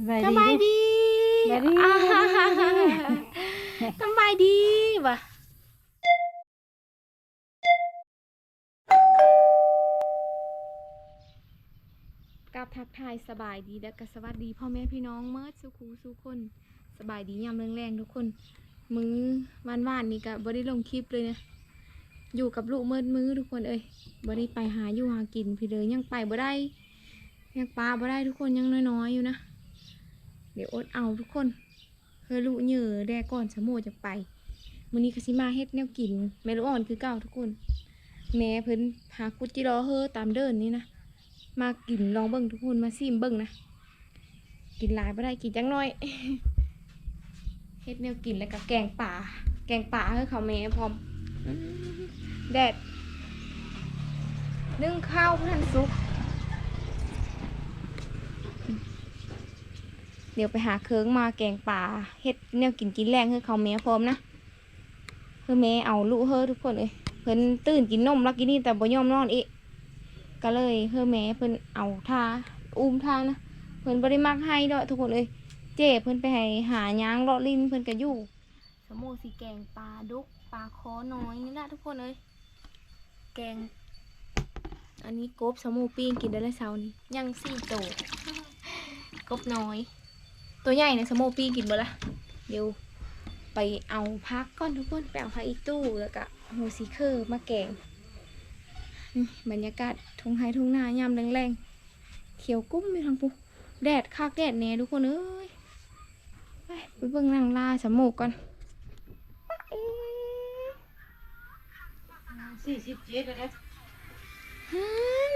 สบายดีสบายดีอ่าสบายดีว่ะกับทักทายสบายดีและก็สวัสดีพ่อแม่พี่น้องเมื่อสุขูสุคนสบายดียามแรงๆทุกคน มือวานๆนี่ก็บ่ได้ลงคลิปเลยนะอยู่กับลูกเมิดมือทุกคนเอ้ยบ่ได้ไปหาอยู่หากินพี่เลยยังไปบ่ได้ยังปลาบ่ได้ทุกคนยังน้อยๆอยู่นะ เดี๋ยวอดเอาทุกคนเพื่อลูกเหยื่อแดก่อนสมโมจะไปมื้อนี้ก็สิมาเฮ็ดแนวกินแม่ลูกอ่อนคือเก่าทุกคน แม่เพิ่นหากุจิรอเฮอตามเดินนี่นะมากินลองเบิ่งทุกคนมาซิมเบิ่งนะกินหลายบ่ได้กินจังน้อยเฮ็ดแนวกินแล้วก็แกงป่า แกงป่าให้เขาแม่พร้อมอื้อแดดนึ่งข้าวเพื่อนซุป ดี๋ยวไปหาเคิงมาแกงป่าเฮ็ดแนวกินกินแรงให้เขาแม่พร้อมนะเพื่อแม่เอาลูกเฮ้อทุกคนเลยเพิ่นตื่นกินนมแล้วกินนี่แต่บ่ยอมนอนอีกก็เลยเพื่อแม่เพิ่นเอาทาอุ้มทานะเพิ่นบ่ได้มักให้ดอกทุกคนเลยเจ้เพิ่นไปให้หายางเลาะลิ้นเพิ่นก็อยู่สมโมสีแกงปลาดุกปลาคอน้อยนี่แหละทุกคนเลยแกง อันนี้กบสมโมปิ้งกินได้แล้วเช้านี้ยังสี่โตกบน้อย ตัวใหญ่ในสโมปี้กินบ่ละเดี๋ยวไปเอาพักก่อนทุกคนไปเอาพักอีตู้แล้วก็หูสีเคอร์มาแกงนี่บรรยากาศทุ่งไฮทุ่งนายามแรงๆเขียวกุ้มอยู่ทางปุ๊แดดคักแดดแน่ทุกคนเอ้ยไปไปเบิ่งนางลาสมโมกก่อนเอ๊ะสี่สิบเจ็ดแล้วฮัน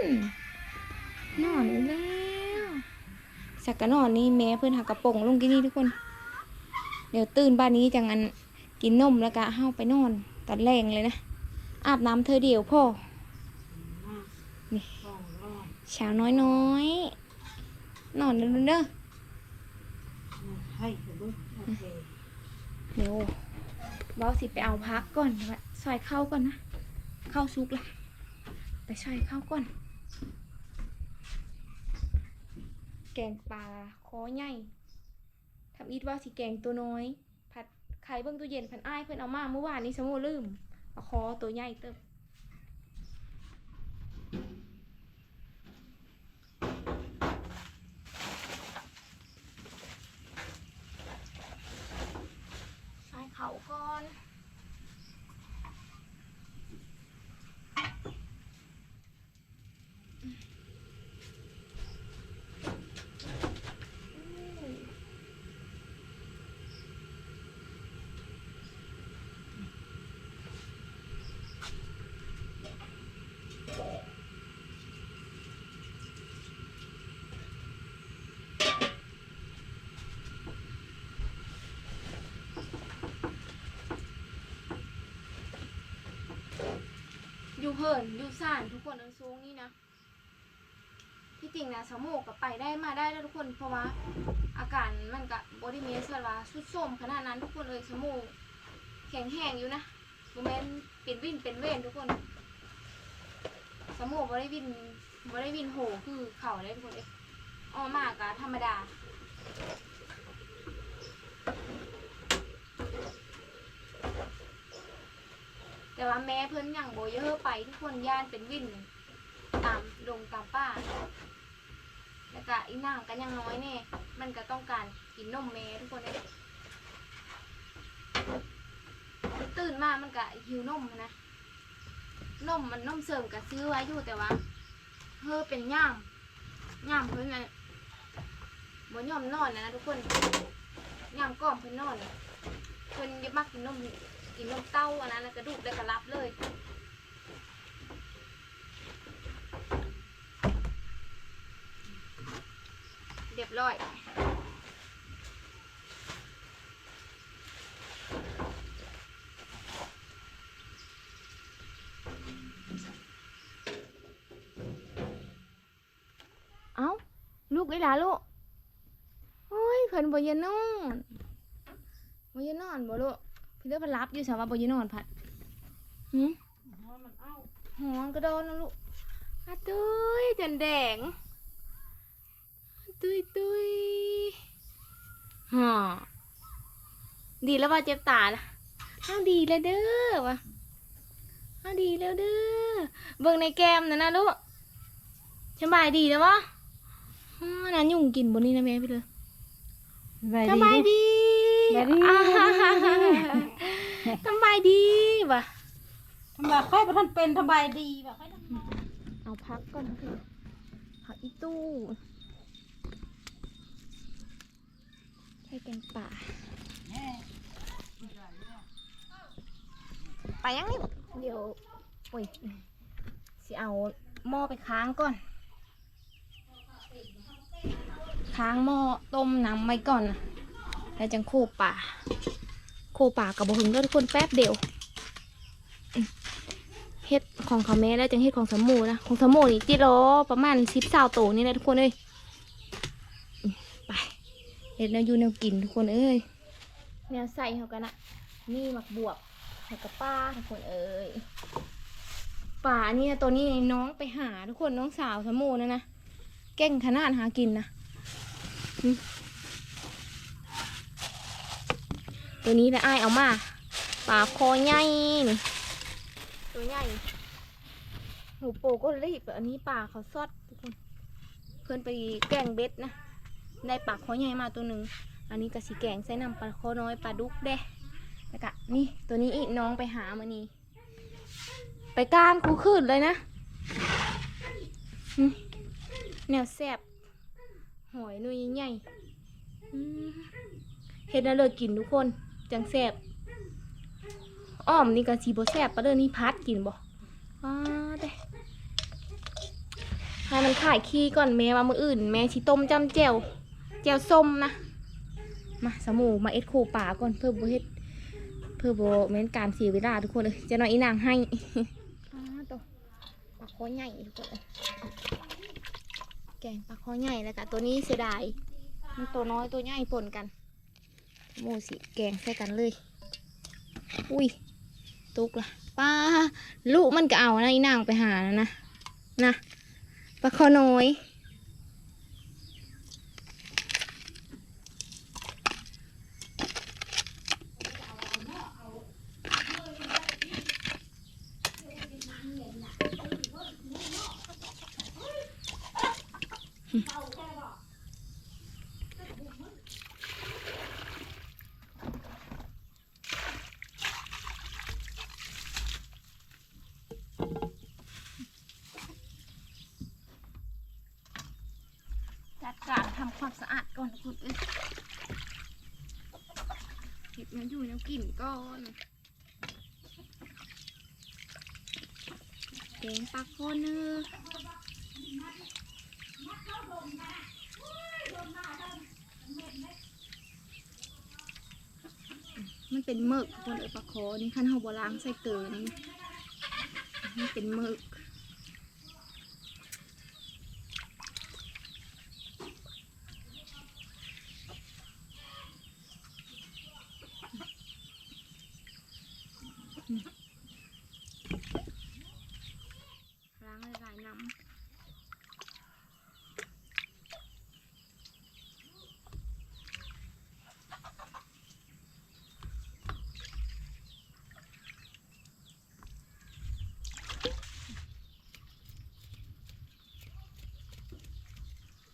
นอนอีกแล้ว สักกะนอนนี่แม่เพื่อนหักกระโปรงลงกินนี่ทุกคน เดี๋ยวตื่นบ้านนี้จังอันกินนมแล้วก็เฮาไปนอนตอนแรงเลยนะ อาบน้ำเธอเดียวพ่อ นี่เช้าน้อยน้อยนอนเด้อเด้อให้เดี๋ยวบอสสิไปเอาพักก่อนว่าซอยเข้าก่อนนะ เข้าซุกละไปซอยเข้าก่อน แกงปลาคอใหญ่ทำอีทว่าสิแกงตัวน้อย ผัดไข่เบิ้งตู้เย็นผัดอ้ายเพื่อนเอามาเมื่อวานนี้สมโมลืมเอาคอตัวใหญ่เติบซอยเขาก่อน อยู่เหินอยู่ซ่านทุกคนเอันสูงนี่นะ ที่จริงนะสมองกับไปได้มาได้แล้วทุกคน เพราะว่าอาการมันกับบอดี้เมสว่าสุดโทมขนาดนั้นทุกคนเลยสมองแข็งแห้งอยู่นะโมเมนเป็นวินเป็นเวนทุกคนสมองบอได้วินบอได้วินโหคือเข่าได้ทุกคนเลยออมากะธรรมดา แต่ว่าแม่เพิ่นอย่างโบเยอะไปทุกคนย่านเป็นวินตามลงตามป้า แล้วก็อีนางก็ยังน้อยแน่มันก็ต้องการกินนมแม่ทุกคนเลยตื่นมามันก็หิวนมนะนมมันนมเสริมก็ซื้อไว้อยู่แต่ว่าเฮอเป็นย่ามย่ามเพิ่นน่ะบ่ยอมนอนนะทุกคนย่ามก้อมเพิ่นนอนเพิ่นยับมักกินนม กินนมเต้าอันนั้นแล้วกระดูกได้กระลับเลยเรียบร้อยเอ้าลูกไอ้หลาลูกโอ้ยเพิ่นบ่ยันนอนบ่ยันนอนบ่ลูก พี่เลือกพันรับอยู่สาวว่าบ่อยันนอนพัดหืมหัวมันเอ้าหอนก็โดนนะลูกอะตุ้ยจนแดงอะตุ้ยตุ้ยฮ่อดีแล้วว่าเจ็บตานะอ้าวดีแล้วเด้อวะอ้าวดีแล้วเด้อเบิ่งในแก้มนะนะลูกสบายดีแล้ววะอ้าวนั่นยุ่งกินบนนี้นะแม่พี่เลยสบายดี สบายดีอ่าสบายดีวะทำไมค่อยประทันเป็นสบายดีแบบค่อยทำมาเอาพักก่อนคือพักอีตู้ใช้แกงป่า ไปยังนี่เดี๋ยวโอ้ยสิเอาหม้อไปค้างก่อน ค้างหม้อต้มน้ำไว้ก่อนนะ แล้วจังโคป่า โคป่ากับบะหึงเด้อทุกคนแป๊บเดียวเฮ็ดของเขาแม่แล้วจังเฮ็ดของสมูนะของสมูนี่จิโรประมาณสิบสาวโตนี่แหละทุกคนเอ้ยไปเฮ็ดแนวอยู่แนวกินทุกคนเอ้ยแนวใส่เขากันนะนี่หมักบวบแล้วก็ป้าทุกคนเอ้ยป่าเนี่ยตัวนี้น้องไปหาทุกคนน้องสาวสมโมนะนะเก่งขนาดหากินนะหึ ตัวนี้แหละอ้ายเอามาป่าคอใหญ่ตัวใหญ่หนูโปก็รีบอันนี้ป่าเขาซอดทุกคนเพื่อนไปแกงเบ็ดนะได้ป่าคอใหญ่มาตัวหนึ่งอันนี้กะสีแกงใส่น้ำปลาคอน้อยปลาดุกเด้แล้วก็นี่ตัวนี้อีกน้องไปหามานี่ไปก้านคูขึ้นเลยนะแนวแซบหอยนุ่ยใหญ่เฮ็ดน่าเลิศกินทุกคน จังแซบอ้อมนี่ก็สีบ่แซบปะเด้อนี่พัดกินบ่อ้าเด้ให้มันขายขี้ก่อนแม่ว่ามืออื่น แม่สิต้มจำแจ่วแจ่วส้มนะ มาสมูมาเอ็ดโคป่าก่อนเพื่อบ่เฮ็ดเพื่อโบแม่นการเสียเวลาทุกคนเลยจะน้อยอีนางให้อ้าตัวปลาคอใหญ่ทุกคนแกงปลาคอใหญ่แล้วกันตัวนี้เสียดายมันตัวน้อยตัวใหญ่ปนกัน โมสิแกงใส่กันเลย อุ้ยตุกละป้าลูกมันก็เอานะอีนางไปหานะนะนะปลาคอน้อยำความสะอาดก่อนทุกคนเอ้ยเก็บมันอยู่น้ำกลิ่นก่อนแกงปลาโคนเนอมันเป็นหมึกทุกคนเอ้ยปลาโคนี่ขั้นเฮาบล้างใส่เกลือนี่นะนี่เป็นหมึก ล้างหลายๆน้ำ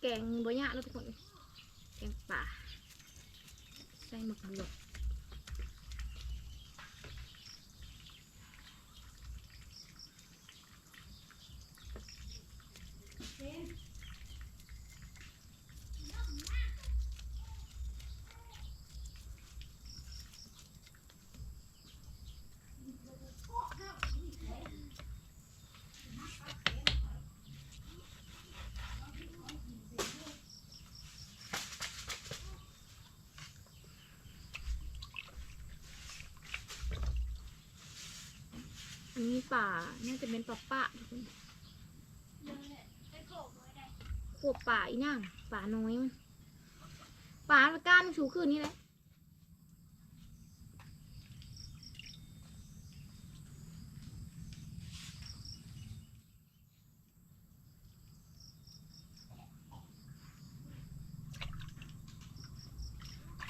แกงบ่ยากแล้วทุกคนแกงป่าใส่หมึกบวก อันนี้ป่าน่าจะเป็นป่าป่าทุกคนขวบป่าอีนั่งป่าน้อยมันป่ามันก้านมันชูขึ้นนี่แหละ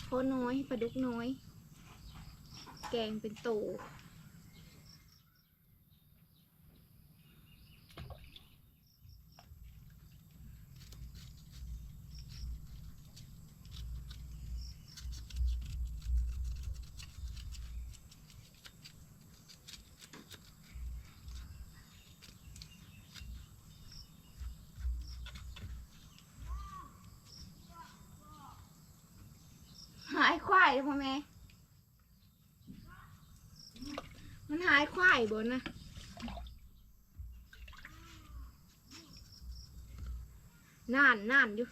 ข้อน้อยปลาดุกน้อย แกงเป็นโต หายควายเลยพ่อแม่ มัน หายควายบนนะนานนานอยู่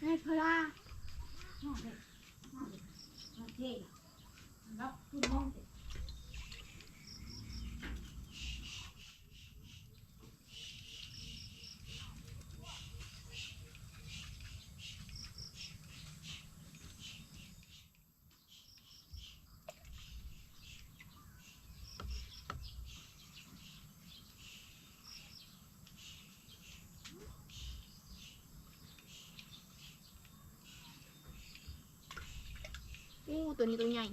ให้พลาโอเคแล้วคุณมองสิ อู้ตัวนี้ตัวใหญ่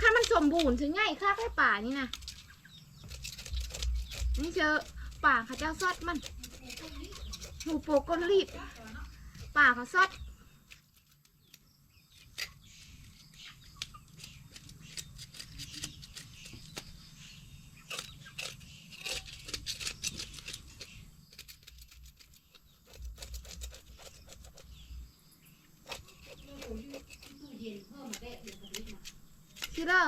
ข้ามันสมบูรณ์ถึงไงค่าแค่ป่านี่นะนี่เจอป่าเขาเจ้าซอดมัน หมูโปกก้นรีบป่าเขาซอด ตู้เย็นเพิ่มมาได้เดี๋ยวกระดิ่งมา ชื่อเด้อ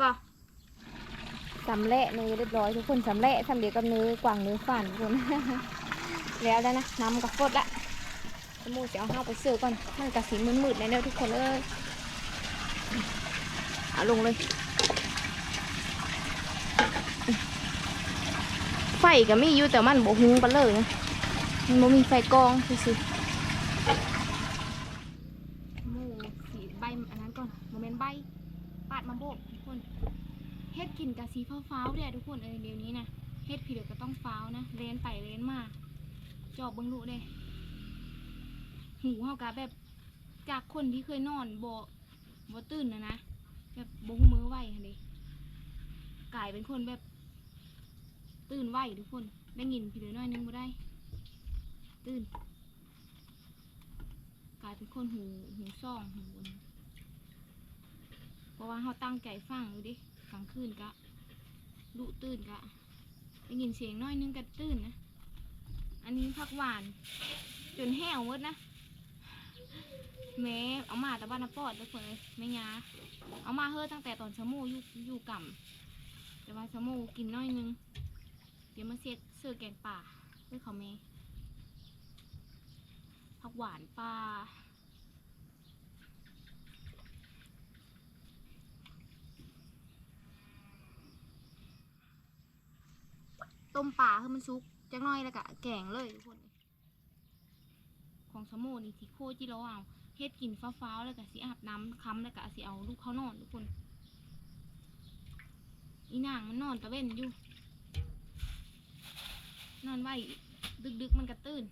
บอกสำเร็จเนื้อเรียบร้อยทุกคนสำเร็จทำเดียวกับเนื้อกวางเนื้อฝันทุกคนแล้วแล้วนะน้ำกับฟดละสมูจะเอาข้าวไปเสิร์ฟก่อนมันกระสีมืดๆในเด้อทุกคนเอ้ยเอาลงเลย ไฟก็มีอยู่แต่มันบ่หุงกันเลยนะมันบ่มีไฟกองคือสิหมูสีใบอันนั้นก่อนโมเมนต์ใบปาดมาโบกทุกคนเฮ็ดกินกับสีฟ้าวๆเด้อทุกคนเออเดี๋ยวนี้นะ เฮ็ดผีเดียวก็ต้องฟ้าวนะเลนไปเลนมาจอบเบิ่งลูเด้หูเฮากะแบบจากคนที่เคยนอนบ่บ่ตื่นนะนะแบบบ่ฮู้มือไหวหั่นเด้กลายเป็นคนแบบ ตื่นไหวทุกคน ได้ยินพี่เดือน้อยนึงบ่ได้ ตื่น กลายเป็นคนหูหูซ่องหูบนเพราะว่าเขาตั้งใจฟังดูดิกลางคืนกะดุตื่นกะ ได้ยินเสียงน้อยนึงกระตื่นนะ อันนี้ผักหวาน จนแห้วหมดนะ แม่เอามาแต่บ้านนปอดทุกคนเลยแม่ยาเอามาเฮ้อตั้งแต่ตอนสมูอยู่อยู่กับแต่ว่าสมูกินน้อยนึง เดี๋ยวมาเสียเสื้อแกงป่าด้วยเขาเมผักหวานปลา ต้มปลาให้มันซุกจักหน้อยแล้วก็แกงเลยทุกคน ของสมูนี่ที่โคจิโร่เอาเฮ็ดกินฟ้าวๆแล้วก็สิอาบน้ำค้ำแล้วก็สิเอาลูกเขานอนทุกคน อีนางมันนอนตะเว้นอยู่ นอนไหวดึกๆมันกระตื้น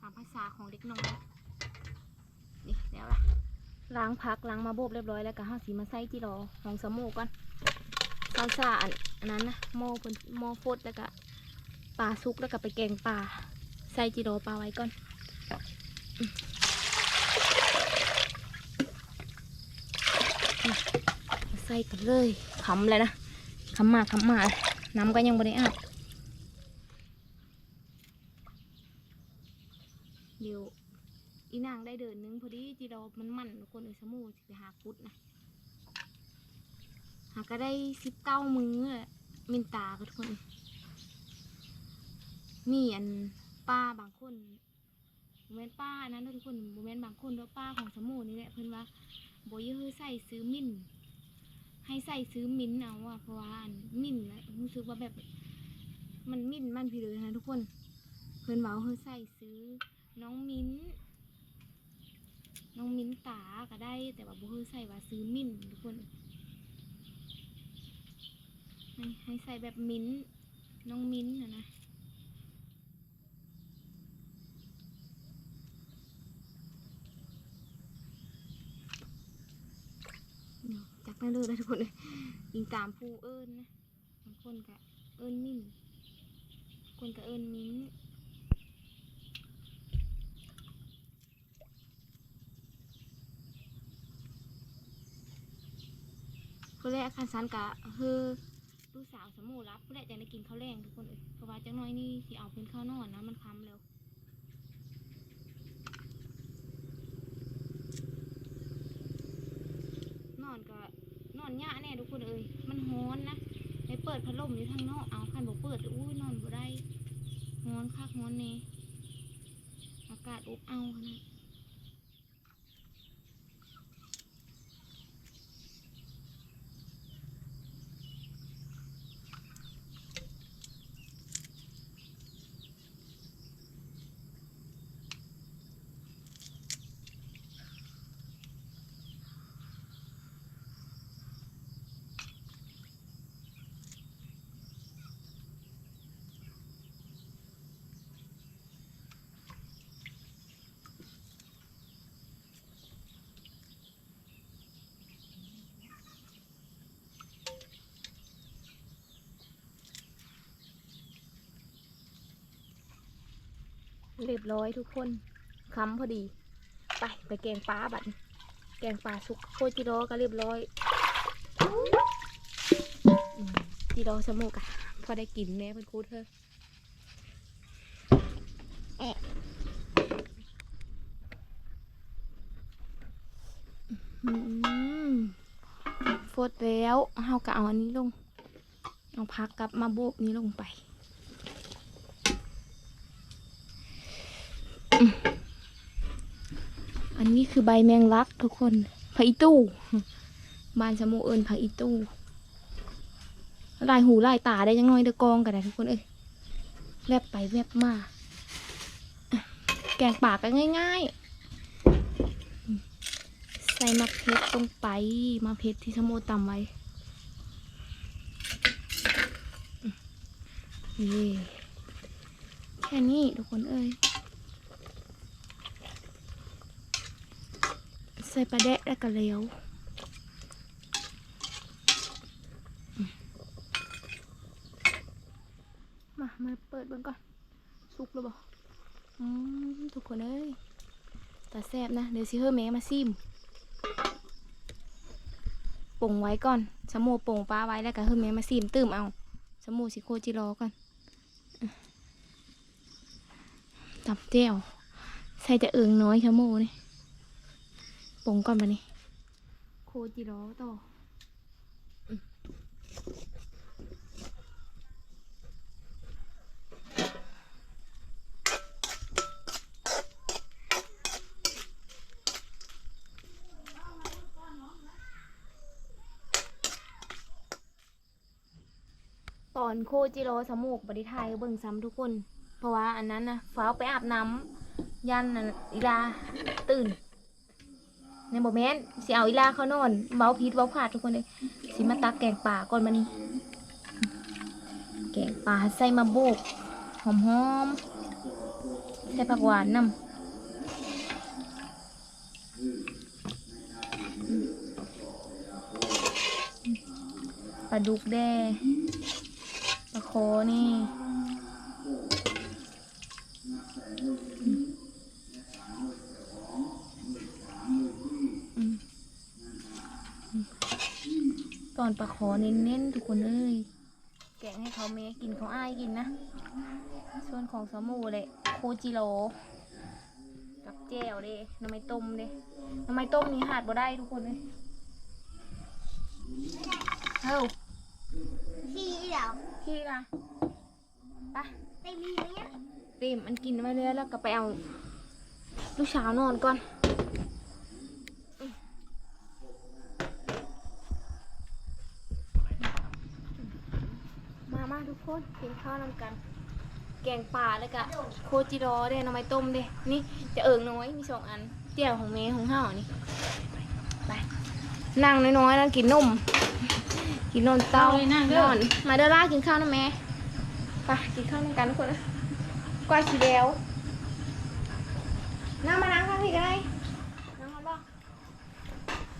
ตามภาษาของเด็กน้อยนี่แล้วล่ะล้างพักล้างมาโบบเรียบร้อยแล้วก็ห้าสีมาใส่จีรอของสมูก่อนซาซาอัน อันนั้นนะหม้อพนหม้อฟดแล้วก็ปลาซุกแล้วก็ไปแกงปลาใส่จีรอปลาไว้ก่อนใส่กันเลยขำเลยนะขำมาขำมาน้ำก็ยังไม่ได้อาบเดี๋ยวอีนางได้เดินหนึงพอดีจีเรมันมันทุกคนเอ้ยสมูสิไปหาคุดนะาก็ได้สิบเก้ามือมินตาก็ทุกคน มีอันป้าบางคนโมเมนป้านะทุกคนโมเมนบางคนเด้อป้าของสมูนี่แหละเพิ่อนว่าโบ่อยื้อใส่ซื้อมิ้นให้ใส่ซื้อมิ้นเอาอะเพราะว่าอันมิ้นนะรู้สึกว่าแบบ มันมิ้นมันพี่เลยนะทุกคน เพิ่อนเว้าเฮ้ใส่ซื้อ น้องมิ้นน้องมิ้นตาก็ได้ แต่ว่าโบ่เฮ้ใส่ว่าซื้อมิ้นทุกคน ให้ให้ใส่แบบมิ้นน้องมิ้นนะนะเนาะจักนั่นเลยนะทุกคนเลยยิงตามผู้เอิญนะบางคนก็เอิญมิ่นคนก็เอิญมิ้นคนแรกคันสันกะคือ ลูกสาวสมูรับคนแรกจะได้กินข้าวแรงทุกคนเลยเพราะว่าจังน้อยนี่ที่เอาเพิ่นข้าวนอนนะมันค้ำแล้วนอนก็นอนยะแน่ทุกคนเอ้ยมันฮ้อนนะไปเปิดพัดลมอยู่ทางนอกเอาคันบอกเปิดอุ้ยนอนบ่ได้ฮ้อนคักฮ้อนแน่อากาศอบเอาขนาด เรียบร้อยทุกคนค้ำพอดี ไปไปแกงปลาบัดแกงปลาสุกโคจิโร่ก็เรียบร้อยจิโร่สมุกอะพอได้กินแม่เป็นคูเธอแออืมฟดแล้วเฮาก็เอาอันนี้ลง เอาพักกับมาโบกนี้ลงไป อันนี้คือใบแมงลักทุกคนผักอีตู้บ้านสมูเอิญผักอีตู้ลายหูลายตาได้ยังน้อยเดอกองกันได้ทุกคนเอ้ยแวบไปแวบมา แกงปากก็ง่ายๆ ใส่มะเพ็ดตรงไปมะเพ็ดที่สมูตำไว้นี่แค่นี้ทุกคนเอ้ย ใส่ปลาแดะแล้วก็เลวอืมมา มาเปิดเบิ่งก่อน สุกแล้วบ่อืมทุกคนเอ้ยตาแซบนะ เดี๋ยวสิเฮอร์แม่มาซิมป่งไว้ก่อนสมูป่งปลาไว้แล้วก็เฮอร์แม่มาซิมตื้มเอาสมูสิโคจิรอก่อนตับเจียวใส่จะเอิงน้อยสมูนี่ ปงก่อนมานี่โคจิโร่ต่อตอนโคจิโร่สมูกบริทยเบิ่งซ้ำทุกคน เพราะว่าอันนั้นนะฟ้าไปอาบน้ำยันน่ะอีลาตื่น ในโมเมนต์สิเอาอีลาเขานอนเมาพิษเว้าขาดทุกคนเลยสิมาตักแกงป่าก่อนมานี่แกงป่าใส่มาโบกหอมๆใส่ผักหวานนำปลาดุกแด้ปลาโคนี่ ตอนปลาขอเน้นๆทุกคนเอ้ยแกะให้เขาเมกินเขาอ้ายกินนะ ส่วนของสมูเลยโคจิโรกับแจ่วเด้น้ำไม้ต้มเด้น้ำไม้ต้มนี่หาดบ่ได้ทุกคนเลยเฮ้าที่เดี๋ยวพี่ล่ะไปไปมีไหมเนี่ยไเต็มอันกินไว้เลยแล้วก็ไปเอาลูกสาวนอนก่อน มามา ทุกคนกินข้าวนำกัน แกงป่าแล้วก็โคจิโร่เด้หน้ำไม้ต้มเด้นี่จะเอิงน้อยมีสองอันเตี่ยวของเมย์ของห้าวนี่ไปนั่งน้อยๆแล้วกินนมกินนมเต้าเอาเลยนั่งเด้อนอนมาเด้อล่ากินข้าวนะแม่ไปกินข้าวนำกันทุกคนนะกวาดสีแดวนั่งมานั่งข้างพี่ก็ได้นั่งมาบ้าง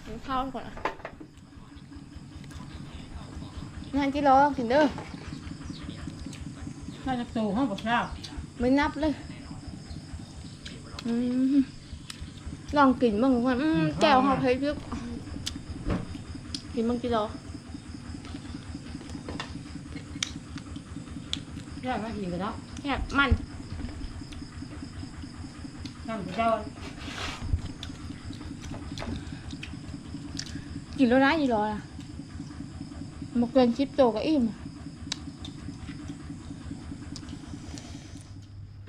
กินข้าวก่อนอะงานจิโร่กินเด้อ น่าจะโตห้องกับเช้าไม่นับเลยอืมลองกินบ้างทุกคนอืมแจ่วเขาเพชรยึกกินบ้างกี่ดอกแค่มากินกันเนาะแซ่บมันน้ำเจ้ากินแล้วนะยี่ดอกล่ะมาเกินชิปโตก็อิ่ม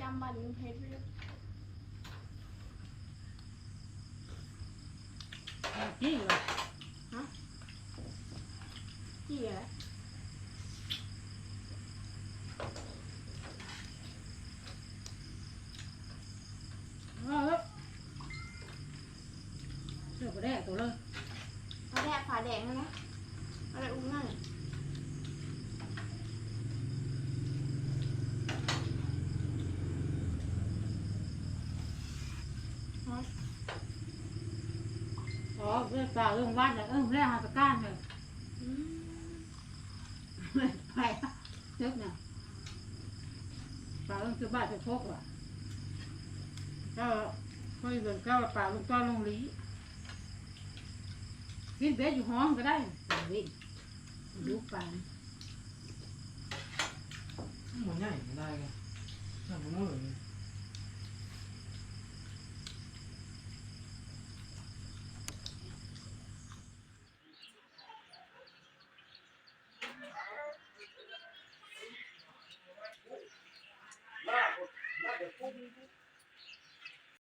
จำบันเพชร จี้เลย กี่อะไร เออเสือกระแดกตัวเลย เอาแดกฝาแดงนะนะอะไรอุ้งนั่น อ๋อเรื่องปลาเรื่องวัดเลยเออแรกหาตะก้านเลยไปเช็คเนี่ยปลาเรื่องคือบ้านจะพกว่ะก็ค่อยเดินก้าวปลาลูกต้อนลงลีกินเบ็ดอยู่ห้องก็ได้เว้นลูปลาหมูใหญ่ไม่ได้ไงน่าบุญเล